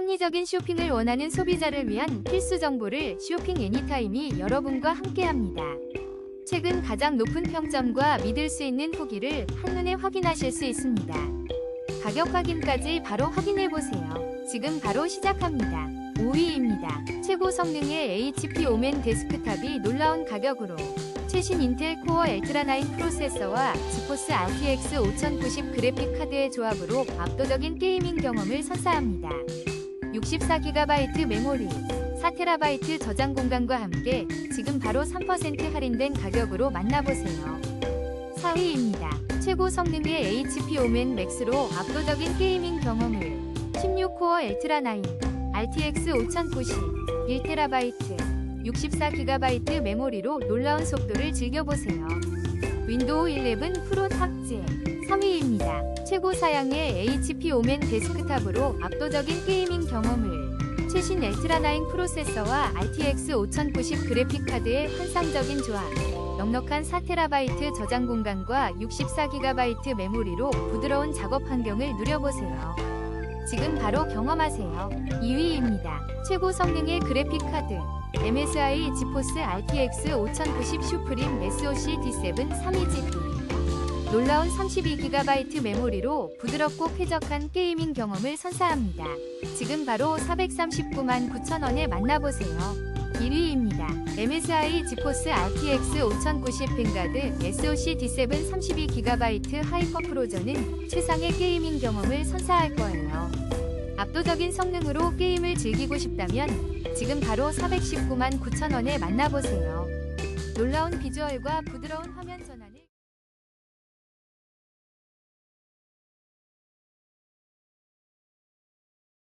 합리적인 쇼핑을 원하는 소비자를 위한 필수 정보를 쇼핑 애니타임이 여러분과 함께합니다. 최근 가장 높은 평점과 믿을 수 있는 후기를 한눈에 확인하실 수 있습니다. 가격 확인까지 바로 확인해 보세요. 지금 바로 시작합니다. 5위입니다. 최고 성능의 HP 오멘 데스크탑이 놀라운 가격으로 최신 인텔 코어 엘트라 9 프로세서와 지포스 RTX 5090 그래픽 카드의 조합으로 압도적인 게이밍 경험을 선사합니다. 64GB 메모리, 4TB 저장 공간과 함께 지금 바로 3% 할인된 가격으로 만나보세요. 4위입니다. 최고 성능의 HP 오멘 맥스로 압도적인 게이밍 경험을 16코어 엘트라 9, RTX 5090, 1TB, 64GB 메모리로 놀라운 속도를 즐겨보세요. 윈도우 11 프로 탑재 3위입니다. 최고 사양의 HP 오멘 데스크탑으로 압도적인 게이밍 경험을 최신 엘트라 9 프로세서와 RTX 5090 그래픽 카드의 환상적인 조합 넉넉한 4TB 저장 공간과 64GB 메모리로 부드러운 작업 환경을 누려보세요. 지금 바로 경험하세요. 2위입니다. 최고 성능의 그래픽 카드 MSI 지포스 RTX 5090 슈프림 SoC D7 32GB 놀라운 32GB 메모리로 부드럽고 쾌적한 게이밍 경험을 선사합니다. 지금 바로 439만 9천원에 만나보세요. 1위입니다. MSI 지포스 RTX 5090 뱅가드 SoC D7 32GB 하이퍼 프로저는 최상의 게이밍 경험을 선사할 거예요. 압도적인 성능으로 게임을 즐기고 싶다면 지금 바로 419만 9천원에 만나보세요. 놀라운 비주얼과 부드러운 화면 전환